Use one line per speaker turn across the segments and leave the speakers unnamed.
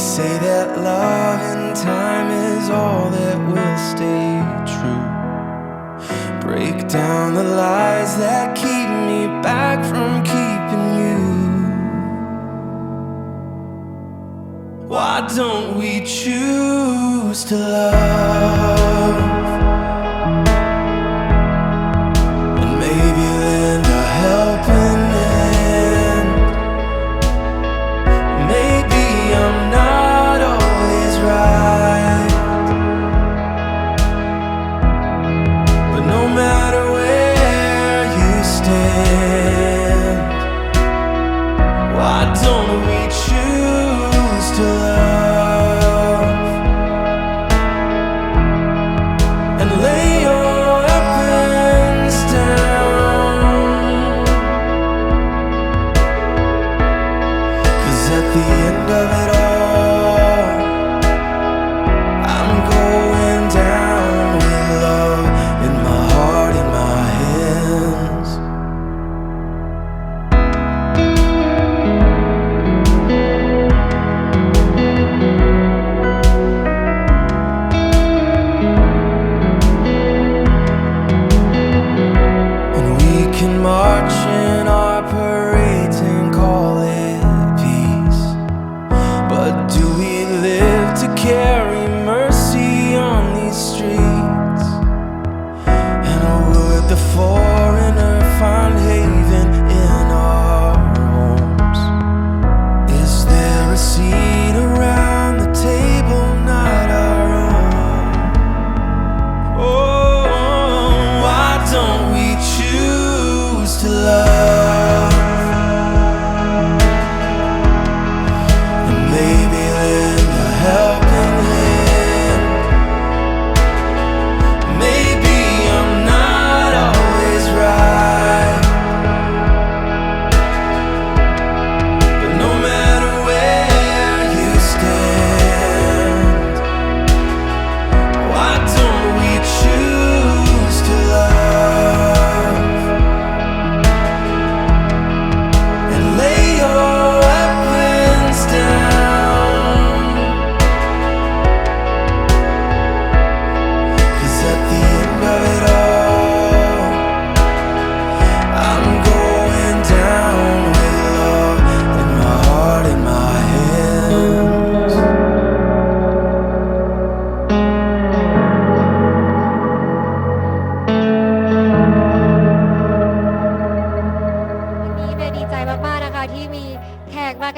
say that love and time is all that will stay true. Break down the lies that keep me back from keeping you. Why don't we choose to love?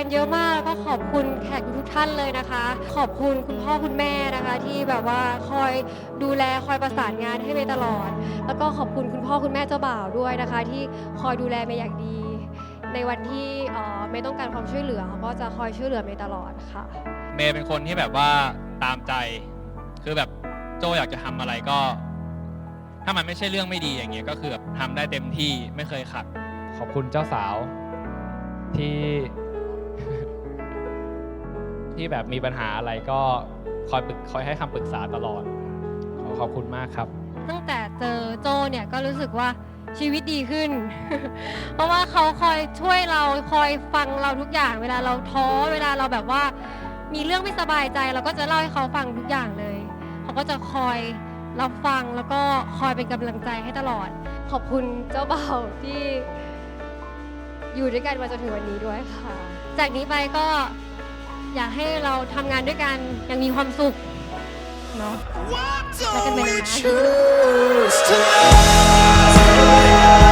กมากันเยอะมากแล้วก็ขอบคุณแขกทุกท่านเลยนะคะ ขอบคุณคุณพ่อคุณแม่นะคะ ที่แบบว่าคอยดูแลคอยประสานงานให้เมย์ตลอด แล้วก็ขอบคุณคุณพ่อคุณแม่เจ้าบ่าวด้วยนะคะ ที่คอยดูแลเมย์อย่างดี ในวันที่เอ่อเมย์ต้องการความช่วยเหลือเขาก็จะคอยช่วยเหลือเมย์ตลอดค่ะ
เมย์เป็นคนที่แบบว่าตามใจ คือแบบโจอยากจะทำอะไรก็ ถ้ามันไม่ใช่เรื่องไม่ดีอย่างเงี้ยก็คือแบบทำได้เต็มที่ไม่เคยขัด
ขอบคุณเจ้าสาวที่ ที่แบบมีปัญหาอะไรก็คอยปรึกคอยให้คำปรึกษาตลอด ขอขอบคุณมากครับ
ตั้งแต่เจอโจเนี่ยก็รู้สึกว่าชีวิตดีขึ้น เพราะว่าเขาคอยช่วยเราคอยฟังเราทุกอย่าง เวลาเราท้อเวลาเราแบบว่ามีเรื่องไม่สบายใจ เราก็จะเล่าให้เขาฟังทุกอย่างเลย เขาก็จะคอยรับฟังแล้วก็คอยเป็นกำลังใจให้ตลอด ขอบคุณเจ้าบ่าวที่อยู่ด้วยกันมาจนถึงวันนี้ด้วยค่ะ จากนี้ไปก็ อยากให้เราทำงานด้วยกันอย่างมีความสุขเนาะ
Why
Like a
don't we
banana.
choose to love?